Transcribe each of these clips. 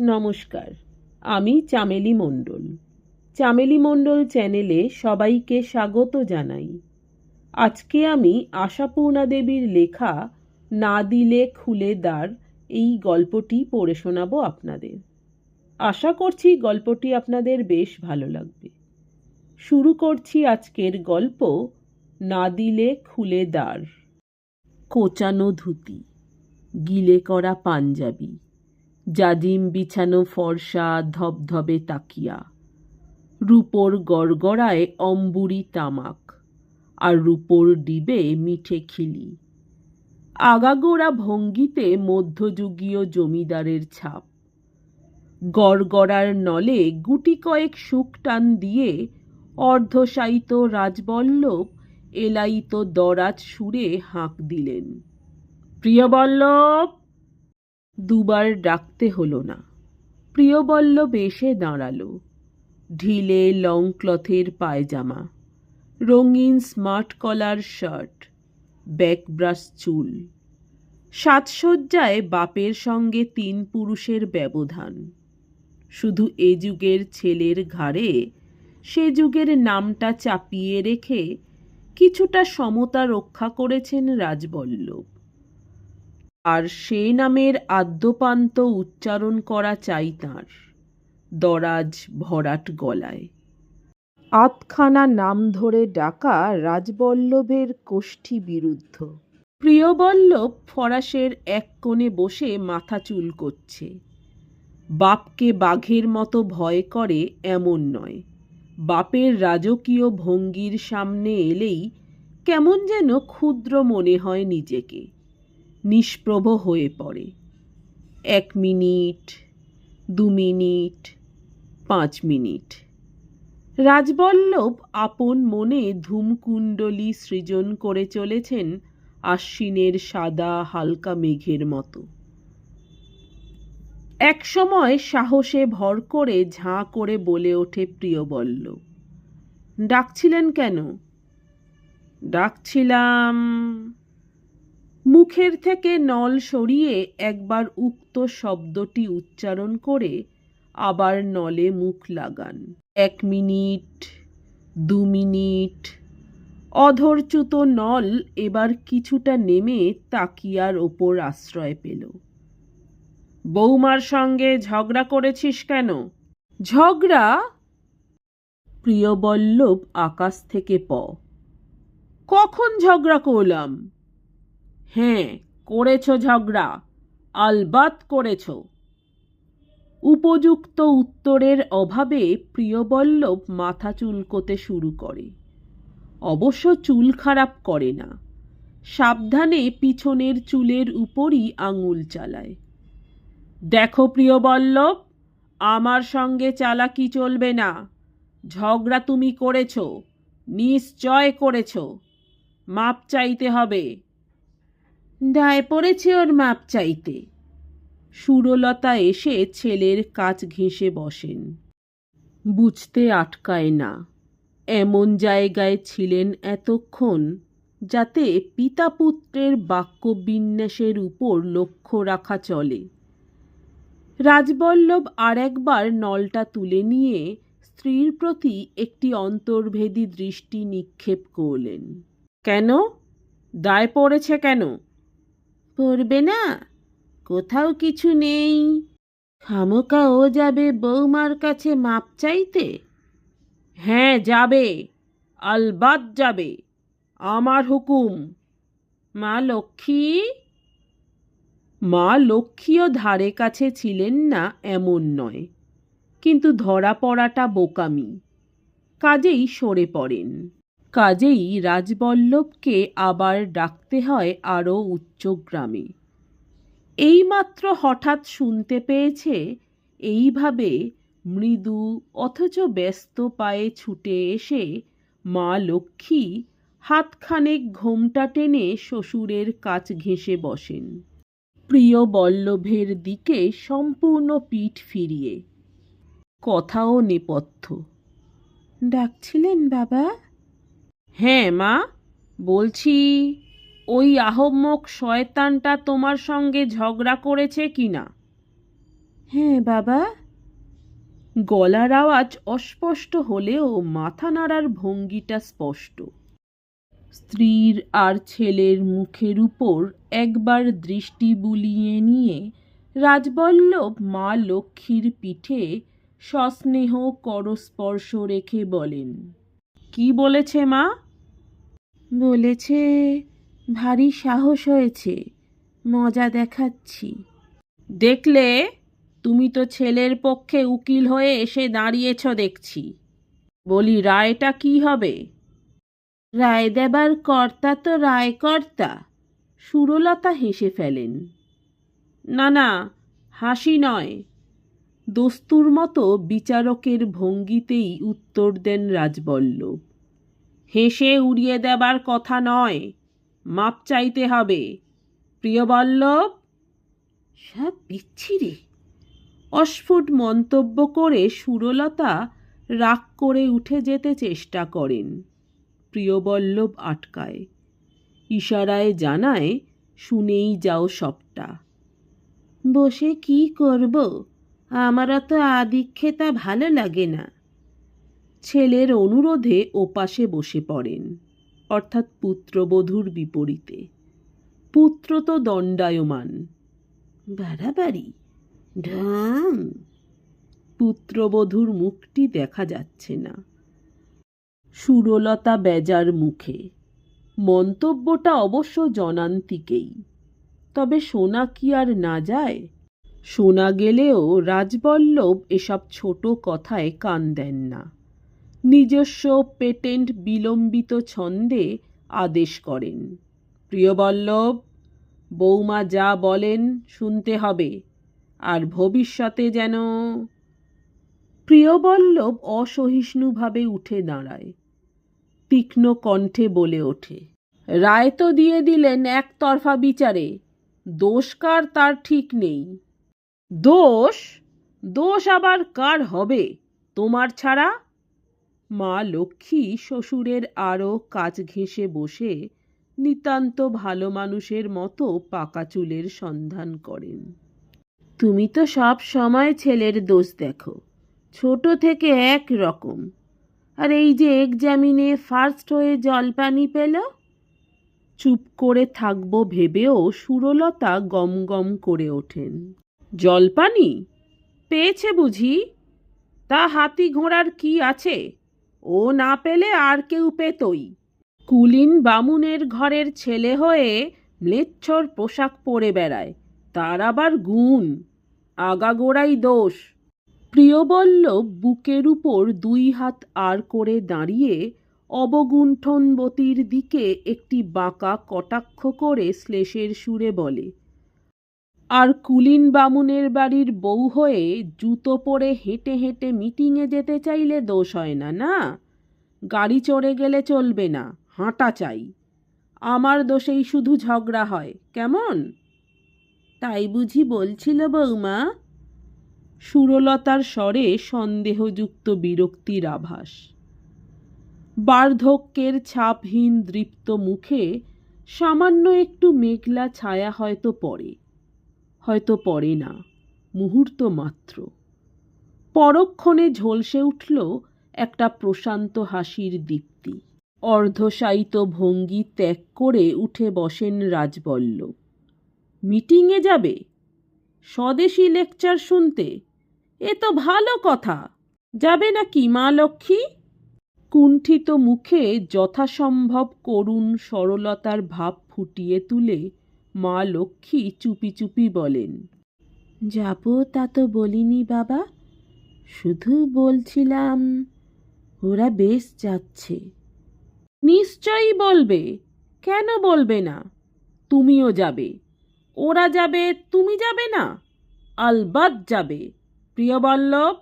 নমস্কার, আমি চামেলি মণ্ডল। চামেলি মণ্ডল চ্যানেলে সবাইকে স্বাগত জানাই। আজকে আমি আশাপূর্ণা দেবীর লেখা না দিলে খুলে দ্বার এই গল্পটি পড়ে শোনাবো আপনাদের। আশা করছি গল্পটি আপনাদের বেশ ভালো লাগবে। শুরু করছি আজকের গল্প, না দিলে খুলে দ্বার কোচানো ধুতি, গিলে করা পাঞ্জাবি। জাজিম বিছানো ফর্সা ধবধবে তাকিয়া। রূপোর গড়গড়ায় অম্বুরি তামাক, আর রূপোর ডিবে মিঠে খিলি। আগাগোড়া ভঙ্গিতে মধ্যযুগীয় জমিদারের ছাপ। গড়গড়ার নলে গুটি কয়েক টান দিয়ে অর্ধশায়িত রাজবল্লভ এলাইত দরাজ সুরে হাঁক দিলেন প্রিয়বল্লভ দুবার ডাকতে হলো না। প্রিয়বল্লভ এসে দাঁড়াল। ঢিলে লং ক্লথের পায়জামা, রঙিন smart collar shirt, back brush চুল। সাজসজ্জায় বাপের সঙ্গে তিন পুরুষের ব্যবধান। শুধু এ যুগের ছেলের ঘাড়ে সে যুগের নামটা চাপিয়ে রেখে কিছুটা সমতা রক্ষা করেছেন রাজবল্লভ। আর সে নামের আদ্যপান্ত উচ্চারণ করা চাই তাঁর। দরাজ ভরাট গলায়। আতখানা নাম ধরে ডাকা রাজবল্লভের কোষ্ঠী বিরুদ্ধ। প্রিয়বল্লভ ফরাসের এক কোণে বসে মাথা চুল করছে। বাপকে বাঘের মতো ভয় করে এমন নয়। বাপের রাজকীয় ভঙ্গির সামনে এলেই কেমন যেন ক্ষুদ্র মনে হয় নিজেকে। নিষ্প্রভ হয়ে পড়ে। এক মিনিট, দু মিনিট, পাঁচ মিনিট। রাজবল্লভ আপন মনে ধূমকুণ্ডলী সৃজন করে চলেছেন আশ্বিনের সাদা, হালকা মেঘের মতো। এক সময় সাহসে ভর করে ঝাঁ করে বলে ওঠে প্রিয়বল্লভ। ডাকছিলেন কেন? ডাকছিলাম মুখের থেকে নল সরিয়ে একবার উক্ত শব্দটি উচ্চারণ করে আবার নলে মুখ লাগান। এক মিনিট, দু মিনিট, অধরচ্যুত নল এবার কিছুটা নেমে তাকিয়ার ওপর আশ্রয় পেল। বৌমার সঙ্গে ঝগড়া করেছিস কেন? ঝগড়া? প্রিয়বল্লভ আকাশ থেকে প। কখন ঝগড়া করলাম? হ্যাঁ করেছ ঝগড়া, আলবাত করেছ। উপযুক্ত উত্তরের অভাবে প্রিয়বল্লভ মাথা চুলকোতে শুরু করে। অবশ্য চুল খারাপ করে না। সাবধানে পিছনের চুলের উপরই আঙুল চালায়। দেখো প্রিয়বল্লভ, আমার সঙ্গে চালাকি চলবে না। ঝগড়া তুমি করেছ, নিশ্চয় করেছ। মাপ চাইতে হবে। দায় পড়েছে ওর মাপ চাইতে। সুরলতা এসে ছেলের কাজ ঘেঁষে বসেন। বুঝতে আটকায় না। এমন জায়গায় ছিলেন এতক্ষণ যাতে পিতা পুত্রের বাক্যবিন্যাসের উপর লক্ষ্য রাখা চলে। রাজবল্লভ আর একবার নলটা তুলে নিয়ে স্ত্রীর প্রতি একটি অন্তর্ভেদী দৃষ্টি নিক্ষেপ করলেন। কেন? দায় পড়েছে কেন? পড়বে না। কোথাও কিছু নেই। খামোকা ও যাবে বৌমার কাছে মাপ চাইতে। হ্যাঁ যাবে। আলবাদ যাবে। আমার হুকুম। মা লক্ষ্মী? মা লক্ষ্মীও ধারে কাছে ছিলেন না এমন নয়। কিন্তু ধরা পড়াটা বোকামি। কাজেই সরে পড়েন। কাজেই রাজবল্লভকে আবার ডাকতে হয় আরও উচ্চগ্রামে এইমাত্র হঠাৎ শুনতে পেয়েছে, এইভাবে মৃদু অথচ ব্যস্ত পায়ে ছুটে এসে মা লক্ষ্মী হাতখানেক ঘোমটা টেনে শ্বশুরের কাছ ঘেঁষে বসেন। প্রিয় বল্লভের দিকে সম্পূর্ণ পিঠ ফিরিয়ে। কথাও নেপথ্য। ডাকছিলেন বাবা? হ্যাঁ মা। বলছি ওই আহম্মক শয়তানটা তোমার সঙ্গে ঝগড়া করেছে কি না হ্যাঁ বাবা। গলার আওয়াজ অস্পষ্ট হলেও মাথা নাড়ার ভঙ্গিটা স্পষ্ট। স্ত্রীর আর ছেলের মুখের উপর একবার দৃষ্টি বুলিয়ে নিয়ে রাজবল্লভ মা লক্ষ্মীর পিঠে সস্নেহ করস্পর্শ রেখে বলেন কি বলেছে মা? বলেছে ভারী সাহস হয়েছে মজা দেখাচ্ছি। দেখলে? তুমি তো ছেলের পক্ষে উকিল হয়ে এসে দাঁড়িয়েছ দেখছি। বলি রায়টা কি হবে? রায় দেবার কর্তা তো রায়কর্তা সুরলতা হেসে ফেলেন। না না হাসি নয়। দস্তুর মতো বিচারকের ভঙ্গিতেই উত্তর দেন রাজবল্লভ। হেসে উড়িয়ে দেবার কথা নয়। মাপ চাইতে হবে। প্রিয়বল্লভ সব বিচ্ছিরি অস্ফুট মন্তব্য করে সুরলতা রাগ করে উঠে যেতে চেষ্টা করেন প্রিয়বল্লভ আটকায়। ইশারায় জানায় শুনেই যাও সবটা। বসে কি করব? আমারও তো আদিক্ষেতা ভালো লাগে না। ছেলের অনুরোধে ওপাশে বসে পড়েন, অর্থাৎ পুত্রবধূর বিপরীতে। পুত্র তো দণ্ডায়মান। বাড়াবাড়ি, ঢং। পুত্রবধূর মুখটি দেখা যাচ্ছে না। সুরলতা বেজার মুখে। মন্তব্যটা অবশ্য জনান্তিকেই। তবে শোনা কি আর না যায়? শোনা গেলেও রাজবল্লভ এসব ছোট কথায় কান দেন না। নিজস্ব পেটেন্ট বিলম্বিত ছন্দে আদেশ করেন। প্রিয়বল্লভ বৌমা যা বলেন শুনতে হবে, আর ভবিষ্যতে যেন প্রিয়বল্লভ অসহিষ্ণুভাবে উঠে দাঁড়ায়, তীক্ষ্ণ কণ্ঠে বলে ওঠে, রায় তো দিয়ে দিলেন একতরফা বিচারে, দোষ কার তার ঠিক নেই। দোষ দোষ আবার কার হবে, তোমার ছাড়া মা লক্ষ্মী শ্বশুরের আরও কাজ ঘেঁষে বসে নিতান্ত ভালো মানুষের মতো পাকা চুলের সন্ধান করেন। তুমি তো সব সময় ছেলের দোষ দেখো, ছোট থেকে এক রকম। আর এই যে এক্সামিনে ফার্স্ট হয়ে জলপানি পেল? চুপ করে থাকব ভেবেও সুরলতা গম গম করে ওঠেন। জলপানি? পেয়েছে বুঝি? তা হাতি ঘোড়ার কি আছে? ও না পেলে আর কেউ পেতই। কুলিন বামুনের ঘরের ছেলে হয়ে ম্লেচ্ছর পোশাক পরে বেড়ায়, তার আবার গুণ, আগাগোড়াই দোষ। প্রিয়বল্লভ বুকের উপর দুই হাত আর করে দাঁড়িয়ে অবগুণ্ঠনবতীর দিকে একটি বাঁকা কটাক্ষ করে শ্লেষের সুরে বলে আর কুলিন বামুনের বাড়ির বউ হয়ে জুতো পরে হেঁটে হেঁটে মিটিংয়ে যেতে চাইলে দোষ হয় না না? গাড়ি চড়ে গেলে চলবে না, হাঁটা চাই। আমার দোষেই শুধু ঝগড়া হয়, কেমন? তাই বুঝি বলছিল বৌমা সুরলতার স্বরে সন্দেহযুক্ত বিরক্তির আভাস। বার্ধক্যের ছাপহীন দৃপ্ত মুখে সামান্য একটু মেঘলা ছায়া হয়তো পড়ে। হয়তো পড়ে না, মুহূর্ত মাত্র। পরক্ষণে ঝলসে উঠল একটা প্রশান্ত হাসির দীপ্তি। অর্ধশায়িত ভঙ্গি ত্যাগ করে উঠে বসেন রাজবল্লভ মিটিংয়ে যাবে? স্বদেশী লেকচার শুনতে? এ তো ভালো কথা। যাবে নাকি মা লক্ষ্মী? কুণ্ঠিত মুখে যথাসম্ভব করুণ সরলতার ভাব ফুটিয়ে তুলে মা লক্ষ্মী চুপি চুপি বলেন, যাব তা তো বলিনি বাবা, শুধু বলছিলাম ওরা বেশ যাচ্ছে। নিশ্চয়ই বলবে, কেন বলবে না? তুমিও যাবে, ওরা যাবে, তুমি যাবে না, আলবাদ যাবে প্রিয়বল্লভ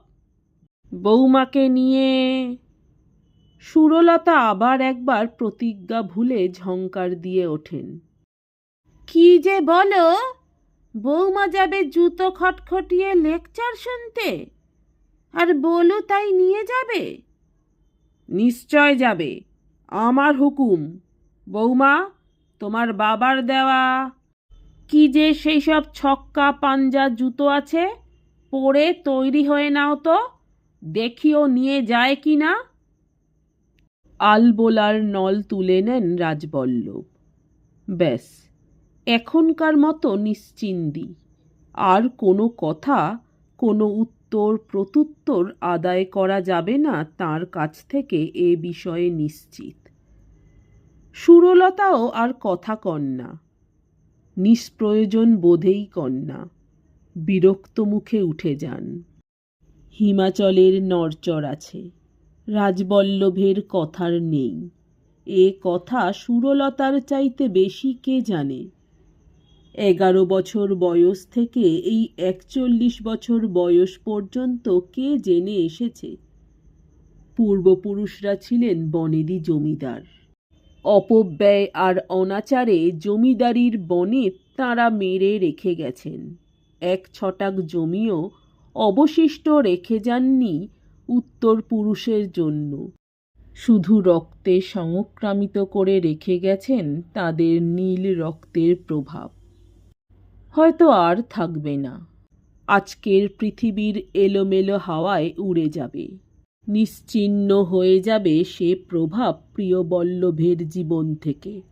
বৌমাকে নিয়ে সুরলতা আবার একবার প্রতিজ্ঞা ভুলে ঝংকার দিয়ে ওঠেন। কি যে বলো? বৌমা যাবে জুতো খটখটিয়ে লেকচার শুনতে, আর বলো তাই নিয়ে যাবে? নিশ্চয় যাবে, আমার হুকুম। বৌমা, তোমার বাবার দেওয়া। কি যে সেই সব ছক্কা পাঞ্জা জুতো আছে, পরে তৈরি হয়ে নাও তো, দেখিও নিয়ে যায় কি না? আলবোলার নল তুলে নেন রাজবল্লভ। ব্যাস। এখনকার মতো নিশ্চিন্দি আর কোনো কথা, কোনো উত্তর, প্রত্যুত্তর আদায় করা যাবে না তার কাছ থেকে এ বিষয়ে নিশ্চিত। সুরলতাও আর কথা কন্যা। নিষ্প্রয়োজন বোধেই কন্যা। বিরক্ত মুখে উঠে যান। হিমাচলের নরচর আছে। রাজবল্লভের কথার নেই। এ কথা সুরলতার চাইতে বেশি কে জানে? এগারো বছর বয়স থেকে এই একচল্লিশ বছর বয়স পর্যন্ত কে জেনে এসেছে? পূর্বপুরুষরা ছিলেন বনেদি জমিদার। অপব্যয় আর অনাচারে জমিদারির বনে তাঁরা মেরে রেখে গেছেন। এক ছটাক জমিও অবশিষ্ট রেখে যাননি উত্তর পুরুষের জন্য। শুধু রক্তে সংক্রামিত করে রেখে গেছেন তাদের নীল রক্তের প্রভাব। হয়তো আর থাকবে না। আজকের পৃথিবীর এলোমেলো হাওয়ায় উড়ে যাবে। নিশ্চিহ্ন হয়ে যাবে সে প্রভাব প্রিয়বল্লভের জীবন থেকে।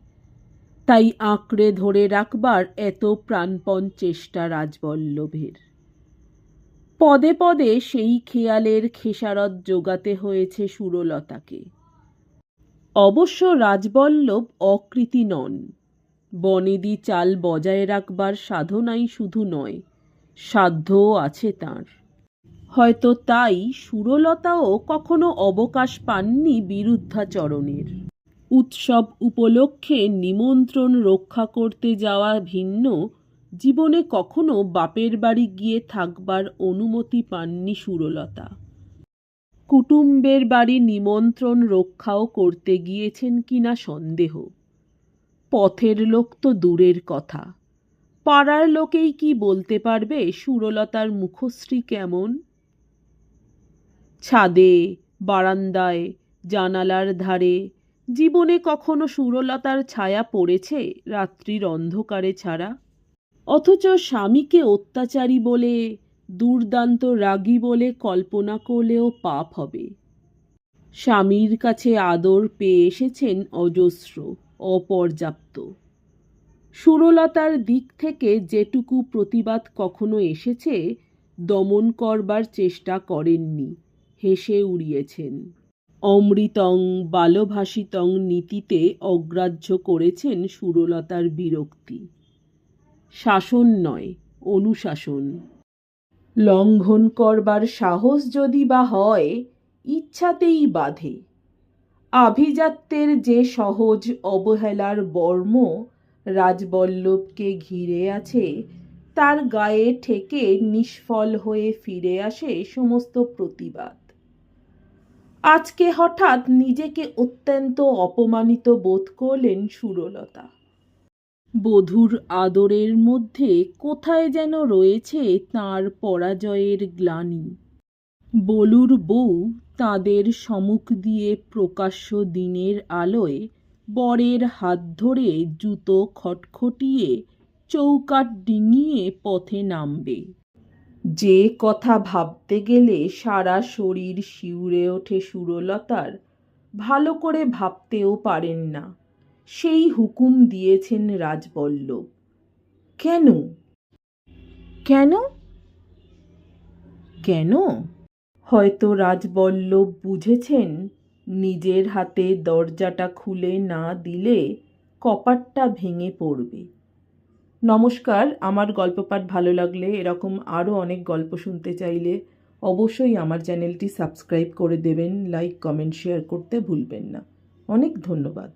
তাই আঁকড়ে ধরে রাখবার এত প্রাণপণ চেষ্টা রাজবল্লভের। পদে পদে সেই খেয়ালের খেসারত জোগাতে হয়েছে সুরলতাকে। অবশ্য রাজবল্লভ অকৃতি নন। বনেদি চাল বজায় রাখবার সাধনাই শুধু নয়, সাধ্যও আছে তার। হয়তো তাই সুরলতাও কখনো অবকাশ পাননি বিরুদ্ধাচরণের। উৎসব উপলক্ষে নিমন্ত্রণ রক্ষা করতে যাওয়া ভিন্ন, জীবনে কখনো বাপের বাড়ি গিয়ে থাকবার অনুমতি পাননি সুরলতা। কুটুম্বের বাড়ি নিমন্ত্রণ রক্ষাও করতে গিয়েছেন কিনা সন্দেহ। পথের লোক তো দূরের কথা। পাড়ার লোকেই কি বলতে পারবে সুরলতার মুখশ্রী কেমন? ছাদে, বারান্দায়, জানালার ধারে, জীবনে কখনো সুরলতার ছায়া পড়েছে রাত্রির অন্ধকারে ছাড়া? অথচ স্বামীকে অত্যাচারী বলে, দুর্দান্ত রাগী বলে কল্পনা করলেও পাপ হবে। স্বামীর কাছে আদর পেয়ে এসেছেন অজস্র। অপর্যাপ্ত। সুরলতার দিক থেকে যেটুকু প্রতিবাদ কখনো এসেছে, দমন করবার চেষ্টা করেননি, হেসে উড়িয়েছেন। অমৃতং বালভাষিতং নীতিতে অগ্রাহ্য করেছেন সুরলতার বিরক্তি। শাসন নয়, অনুশাসন। লঙ্ঘন করবার সাহস যদি বা হয়, ইচ্ছাতেই বাধে। আভিজাত্যের যে সহজ অবহেলার বর্ম রাজবল্লভকে ঘিরে আছে, তার গায়ে ঠেকে নিষ্ফল হয়ে ফিরে আসে সমস্ত প্রতিবাদ। আজকে হঠাৎ নিজেকে অত্যন্ত অপমানিত বোধ করলেন সুরলতা। বধূর আদরের মধ্যে কোথায় যেন রয়েছে তার পরাজয়ের গ্লানি। বলুর বউ তাদের সম্মুখ দিয়ে প্রকাশ্য দিনের আলোয় বরের হাত ধরে জুতো খটখটিয়ে চৌকাট ডিঙিয়ে পথে নামবে। যে কথা ভাবতে গেলে সারা শরীর শিউরে ওঠে সুরলতার ভালো করে ভাবতেও পারেন না। সেই হুকুম দিয়েছেন রাজবল্লভ। কেন? কেন? কেন? হয়তো রাজবল্লভ বুঝেছেন, নিজের হাতে দরজাটা খুলে না দিলে কপাটটা ভেঙে পড়বে। নমস্কার, আমার গল্প পাঠ ভালো লাগলে এরকম আরও অনেক গল্প শুনতে চাইলে অবশ্যই আমার চ্যানেলটি সাবস্ক্রাইব করে দেবেন, লাইক, কমেন্ট, শেয়ার করতে ভুলবেন না। অনেক ধন্যবাদ।